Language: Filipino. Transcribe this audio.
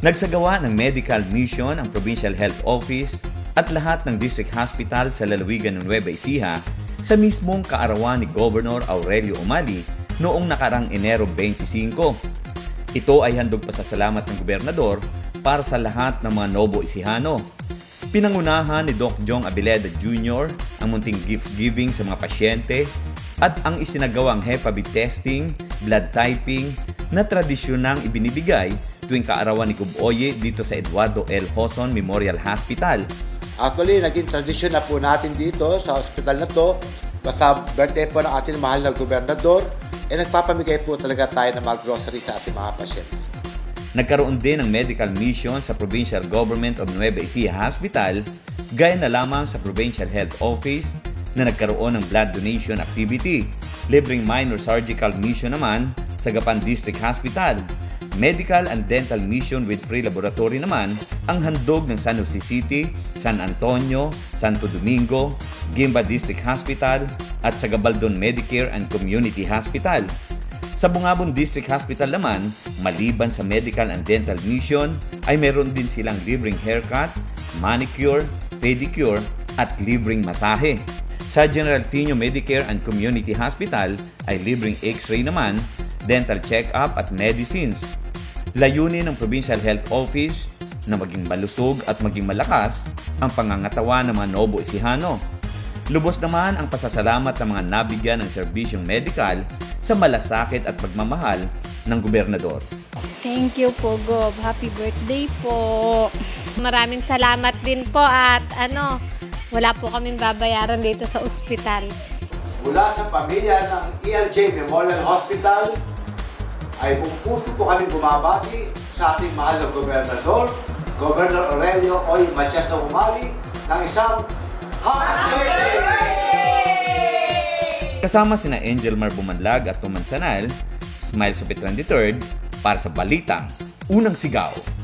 Nagsagawa ng medical mission ang Provincial Health Office at lahat ng district hospital sa lalawigan ng Nueva Ecija sa mismong kaarawan ni Governor Aurelio Umali noong nakarang Enero 25. Ito ay handog pasasalamat ng gobernador para sa lahat ng mga Nobo Ecijano. Pinangunahan ni Doc Jong Abileda Jr. ang munting gift giving sa mga pasyente at ang isinagawang HEPA-B testing, blood typing na tradisyonang ibinibigay tuwing kaarawan ni Kuboye dito sa Eduardo L. Hoson Memorial Hospital. Actually, naging tradisyon na po natin dito sa hospital na to. Basta birthday po ng ating mahal na gobernador, eh nagpapamigay po talaga tayo ng mga grocery sa ating mga pasyente. Nagkaroon din ng medical mission sa Provincial Government of Nueva Ecija Hospital, gaya na lamang sa Provincial Health Office na nagkaroon ng blood donation activity. Libreng minor surgical mission naman sa Gapan District Hospital. Medical and dental mission with free laboratory naman ang handog ng San Jose City, San Antonio, Santo Domingo, Gimba District Hospital at sa Gabaldon Medicare and Community Hospital. Sa Bungabon District Hospital naman, maliban sa medical and dental mission, ay meron din silang libreng haircut, manicure, pedicure, at libreng masahe. Sa General Tino Medicare and Community Hospital ay libreng x-ray naman, dental check-up at medicines. Layunin ng Provincial Health Office na maging malusog at maging malakas ang pangangatawan ng mga Nobo Ecijano. Lubos naman ang pasasalamat ng mga nabigyan ng serbisyong medical sa malasakit at pagmamahal ng gobernador. Thank you po, Gob. Happy birthday po. Maraming salamat din po at ano, wala po kaming babayaran dito sa ospital. Mula sa pamilya ng ELJ Memorial Hospital, ay buong puso po kami bumabati sa ating mahal na gobernador, Governor Aurelio Oy Machado Umali, ng isang Happy! Kasama sina Angel Mar Bumanlag at Tuman Sanal, Smile Supit 23 para sa Balitang Unang Sigaw.